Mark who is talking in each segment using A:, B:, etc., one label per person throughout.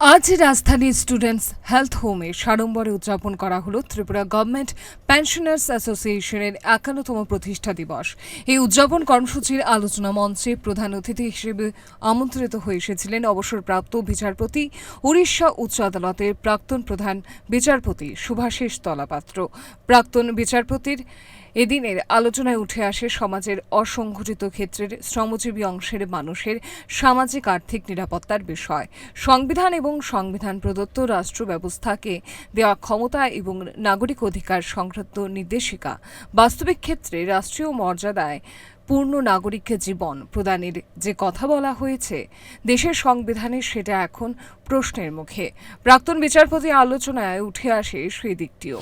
A: আজ রাজধানীর students health হোমে সাড়ম্বরে উদযাপন করা হলো ত্রিপুরা গভর্নমেন্ট পেনশনার্স অ্যাসোসিয়েশনের একান্নতম প্রতিষ্ঠা দিবস। এই উদযাপন কর্মসূচির আলোচনা মঞ্চে প্রধান অতিথি হিসেবে আমন্ত্রিত হয়ে এসেছিলেন অবসরপ্রাপ্ত বিচারপতি উড়িষ্যা উচ্চ আদালতের প্রাক্তন প্রধান বিচারপতি সুভাষিস তলাপাত্র। প্রাক্তন বিচারপতির এদিনের আলোচনায় উঠে আসে সমাজের অসংগঠিত ক্ষেত্রের শ্রমজীবী অংশের মানুষের সামাজিক আর্থিক নিরাপত্তার বিষয়। সংবিধান এবং সংবিধান প্রদত্ত রাষ্ট্র ব্যবস্থাকে দেওয়া ক্ষমতা এবং নাগরিক অধিকার সংক্রান্ত নির্দেশিকা। বাস্তবিক ক্ষেত্রে রাষ্ট্রীয় মর্যাদায় পূর্ণ নাগরিককে জীবন প্রদানের যে কথা বলা হয়েছে, দেশের সংবিধানে সেটা এখন প্রশ্নের মুখে। প্রাক্তন বিচারপতি আলোচনায় উঠে আসে সেই দিকটিও।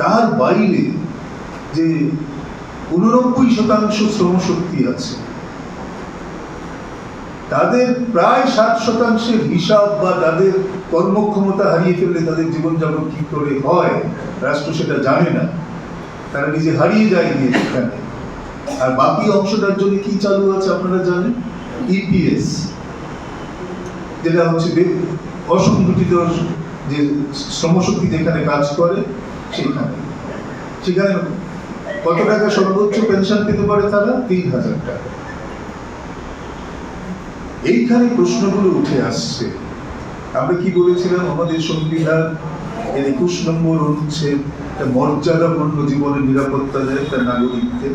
B: তার বাইরে যে উননব্বই শতাংশ শ্রমশক্তি আছে। তাদের প্রায় ষাট শতাংশের হিসাব বা তাদের কর্মক্ষমতা হারিয়ে ফেললে তাদের জীবনযাপন কি করে হয়, রাষ্ট্র সেটা জানে না। তারা নিজে হারিয়ে যায় সেখানে। আর বাকি অংশটার জন্য কি চালু আছে আপনারা জানেন? ইপিএস যেটা হচ্ছে অসংগঠিত যে শ্রমশক্তি যেখানে কাজ করে, সেখানে। সেখানে কত টাকা সর্বোচ্চ পেনশন পেতে পারে তারা? তিন হাজার টাকা। এইখানে প্রশ্নগুলো উঠে আসছে। আমরা কি বলেছিলাম? আমাদের সংবিধান এর একুশ নম্বর অনুচ্ছেদ মর্যাদাপূর্ণ জীবনের নিরাপত্তা দেয় তার নাগরিকদের।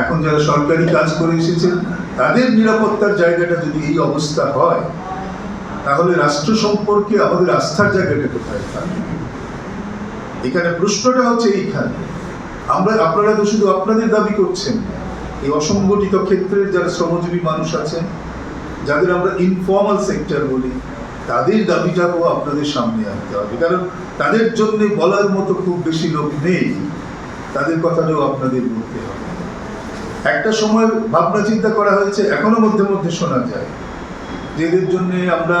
B: এখন যারা সরকারি কাজ করে এসেছেন তাদের নিরাপত্তার জায়গাটা যদি এই অবস্থা হয়, তাহলে রাষ্ট্র সম্পর্কে আমাদের আস্থার জায়গাটা কোথায়? এখানে প্রশ্নটা হচ্ছে এইখানে। আমরা, আপনারা তো শুধু আপনাদের দাবি করছেন। এই অসংগঠিত ক্ষেত্রের যারা শ্রমজীবী মানুষ আছেন, যাদের আমরা ইনফর্মাল সেক্টর বলি, তাদের দাবিটাকেও আপনাদের সামনে আনতে হবে। কারণ তাদের জন্য বলার মতো খুব বেশি লোক নেই। তাদের কথাটাও আপনাদের বলতে হবে। একটা সময় ভাবনা চিন্তা করা হয়েছে, এখনও মধ্যে মধ্যে শোনা যায় যে এদের জন্য আমরা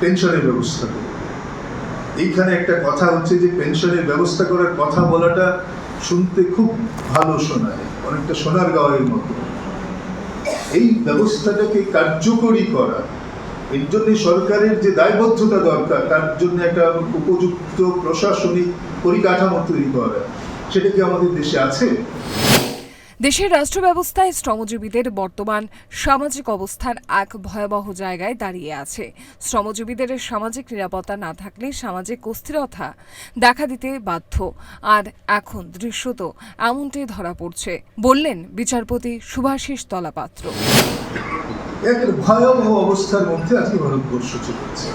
B: পেনশনের ব্যবস্থা করি এইখানে একটা কথা হচ্ছে যে, পেনশনের ব্যবস্থা করার কথা বলাটা শুনতে খুব ভালো শোনায়, অনেকটা সোনার গাওয়ের মতো। এই ব্যবস্থাটাকে কার্যকরী করা, এর জন্য সরকারের যে দায়বদ্ধতা দরকার, তার জন্য একটা উপযুক্ত প্রশাসনিক পরিকাঠামো তৈরি করা, সেটা কি আমাদের দেশে আছে?
A: দেশের রাষ্ট্র ব্যবস্থায় শ্রমজীবীদের বর্তমান সামাজিক অবস্থান এক ভয়াবহ জায়গায় দাঁড়িয়ে আছে। শ্রমজীবীদের সামাজিক নিরাপত্তা না থাকলে সামাজিক অস্থিরতা দেখা দিতে বাধ্য। আর এখন দৃশ্যত এমনটাই ধরা পড়ছে, বললেন বিচারপতি সুভাষিস তলাপাত্র।
B: এক ভয়াবহ অবস্থার মধ্যে আজকে ভারতবর্ষ চলেছে।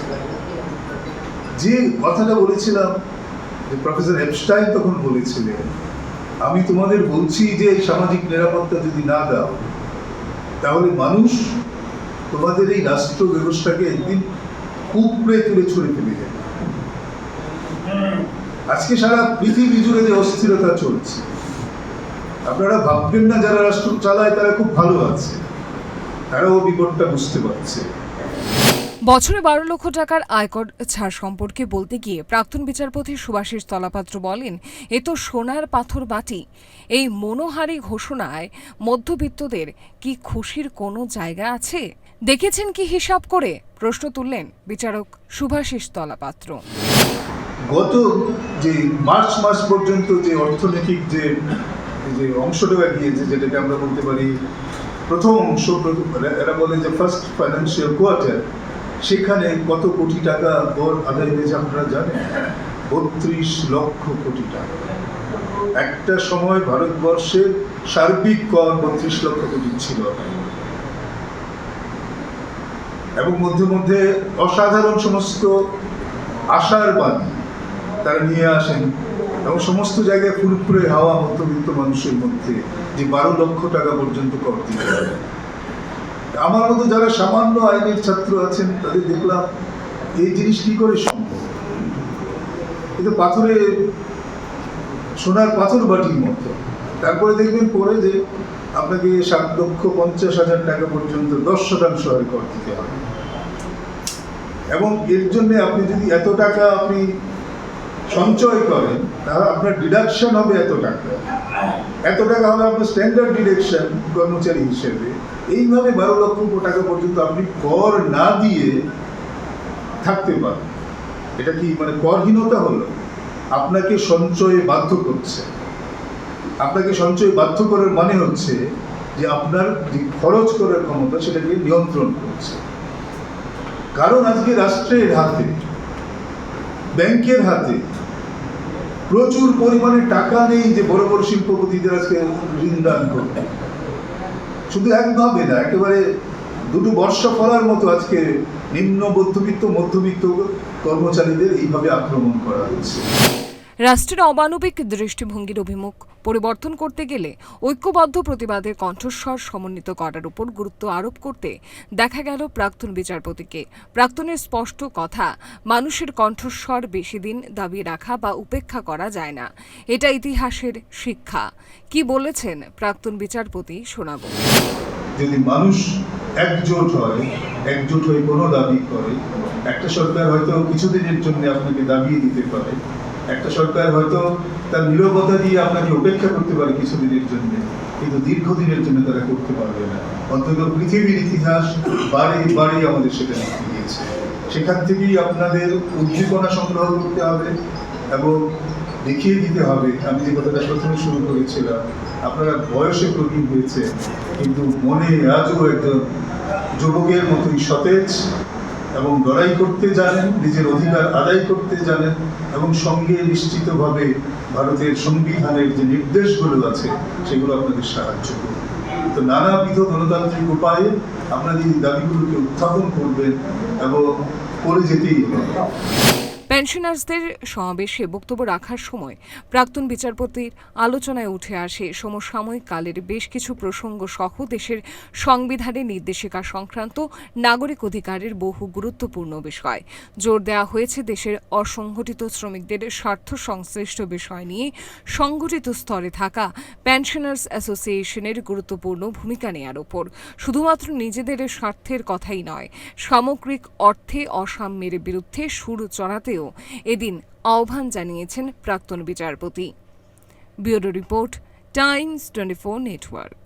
B: যে কথাটা বলেছিলাম প্রফেসর এপস্টাইন তখন বলেছিলেন আমি তোমাদের বলছি যে সামাজিক নিরাপত্তা যদি না দাও, তাহলে মানুষ তোমাদের এই রাষ্ট্র ব্যবস্থাকে একদিন উপড়ে তুলে ছুড়ে ফেলে যাবে আজকে সারা পৃথিবী জুড়ে যে অস্থিরতা চলছে, আপনারা ভাববেন না যারা রাষ্ট্র চালায় তারা খুব ভালো আছে, তারাও বিপদটা বুঝতে পারছে।
A: বছরে বারো লক্ষ টাকার আয়কর ছাড় সম্পর্কে বলতে গিয়ে প্রাক্তন বিচারপতি সুভাষিস তলাপাত্র বলেন, এ তো সোনার পাথর বাটি। এই মনোহারী ঘোষণায় মধ্যবিত্তদের কি খুশির কোনো জায়গা আছে? দেখেছেন কি হিসাব করে? প্রশ্ন তুললেন বিচারক সুভাষিস তলাপাত্র।
B: গত যে মার্চ মাস পর্যন্ত যে অর্থনৈতিক যে যে অংশটা গিয়েছে যেটাকে আমরা বলতে পারি প্রথম অংশ, এরা বলে যে ফার্স্ট ফাইন্যান্সিয়াল কোয়ার্টার সেখানে কত কোটি টাকা কর আদায় হয়েছে আপনারা জানেন? বত্রিশ লক্ষ কোটি টাকা। একটা সময় ভারতবর্ষের সার্বিক কর বত্রিশ লক্ষ কোটি ছিল। এবং মধ্যে মধ্যে অসাধারণ সমস্ত আশার বাণী তারা নিয়ে আসেন এবং সমস্ত জায়গায় ফুরফুরে হাওয়া মধ্যবিত্ত মানুষের মধ্যে যে বারো লক্ষ টাকা পর্যন্ত কর দিতে হবে। আমার মতো যারা সামান্য আইনের ছাত্র আছেন, তাদের দেখলাম এই জিনিস কি করে সম্ভব? পাথরে সোনার পাথর বাটির মতো। তারপরে দেখবেন পরে যে আপনাকে সাত লক্ষ পঞ্চাশ হাজার টাকা পর্যন্ত দশ শতাংশ হারে কর দিতে হবে। এবং এর জন্য আপনি যদি এত টাকা আপনি সঞ্চয় করেন, তাহলে আপনার ডিডাকশন হবে এত টাকা। এত টাকা হবে আপনার স্ট্যান্ডার্ড ডিডাকশন কর্মচারী হিসেবে। এইভাবে বারো লক্ষ টাকা পর্যন্ত আপনি কর না দিয়ে থাকতে পারেন। এটা কি মানে করহীনতা হলো? আপনাকে সঞ্চয়ে বাধ্য করছে। আপনাকে সঞ্চয় বাধ্য করার মানে হচ্ছে যে আপনার যে খরচ করার ক্ষমতা সেটাকে নিয়ন্ত্রণ করছে। কারণ আজকে রাষ্ট্রের হাতে, ব্যাংকের হাতে প্রচুর পরিমাণে টাকা নেই যে বড় বড় শিল্পপতিদের আজকে ঋণ দান করতে। শুধু একভাবে না, একেবারে দুটো বর্ষা ফলার মতো আজকে নিম্ন মধ্যবিত্ত মধ্যবিত্ত কর্মচারীদের এইভাবে আক্রমণ করা হচ্ছে।
A: রাষ্ট্রের অমানবিক দৃষ্টিভঙ্গির অভিমুখ পরিবর্তন করতে গেলে ঐক্যবদ্ধ প্রতিবাদের কণ্ঠস্বর সমন্বিত করার উপর গুরুত্ব আরোপ করতে দেখা গেল প্রাক্তন বিচারপতিকে। প্রাক্তনের স্পষ্ট কথা, মানুষের কণ্ঠস্বর বেশি দিন দাবি রাখা বা উপেক্ষা করা যায় না। এটা ইতিহাসের শিক্ষা। কি বলেছেন প্রাক্তন বিচারপতি শোনাব
B: যদি মানুষ একজোট হয়, একজোট হয়ে কোনো দাবি করে, একটা সরকার হয়তো কিছুদিনের জন্য আপনাকে দাবিয়ে দিতে পারে একটা সরকার হয়তো তার নিরবতা দিয়ে আপনাকে উপেক্ষা করতে পারে কিছুদিনের জন্য, কিন্তু দীর্ঘদিনের জন্য তারা করতে পারবে না। অন্তত পৃথিবীর ইতিহাস বারে বারে আমাদের সেটা দিয়েছে সেখান থেকেই আপনাদের উদ্দীপনা সংগ্রহ করতে হবে এবং দেখিয়ে দিতে হবে। আমি যে কথাটা প্রথমে শুরু করেছিলাম, আপনারা বয়সে প্রবীণ হয়েছে কিন্তু মনে আজও একজন যুবকের মতোই সতেজ এবং লড়াই করতে জানেন, নিজের অধিকার আদায় করতে জানেন এবং সঙ্গে নিশ্চিতভাবে ভারতের সংবিধানের যে নির্দেশগুলো আছে, সেগুলো আপনাদের সাহায্য করবে। তো নানাবিধ গণতান্ত্রিক উপায়ে আপনাদের এই দাবিগুলোকে উত্থাপন করবেন এবং করে যেতেই হবে।
A: পেনশনার্সদের সমাবেশে বক্তব্য রাখার সময় প্রাক্তন বিচারপতির আলোচনায় উঠে আসে সমসাময়িক কালের বেশ কিছু প্রসঙ্গ সহ দেশের সংবিধানের নির্দেশিকা সংক্রান্ত নাগরিক অধিকারের বহু গুরুত্বপূর্ণ বিষয়। জোর দেওয়া হয়েছে দেশের অসংগঠিত শ্রমিকদের স্বার্থ সংশ্লিষ্ট বিষয় নিয়ে সংগঠিত স্তরে থাকা পেনশনার্স অ্যাসোসিয়েশনের গুরুত্বপূর্ণ ভূমিকা নেয়ার ওপর। শুধুমাত্র নিজেদের স্বার্থের কথাই নয়, সামগ্রিক অর্থে অসাম্যের বিরুদ্ধে সুর চড়াতেও এদিন আহ্বান জানিয়েছেন প্রাক্তন বিচারপতি। Bureau report Times twenty four network.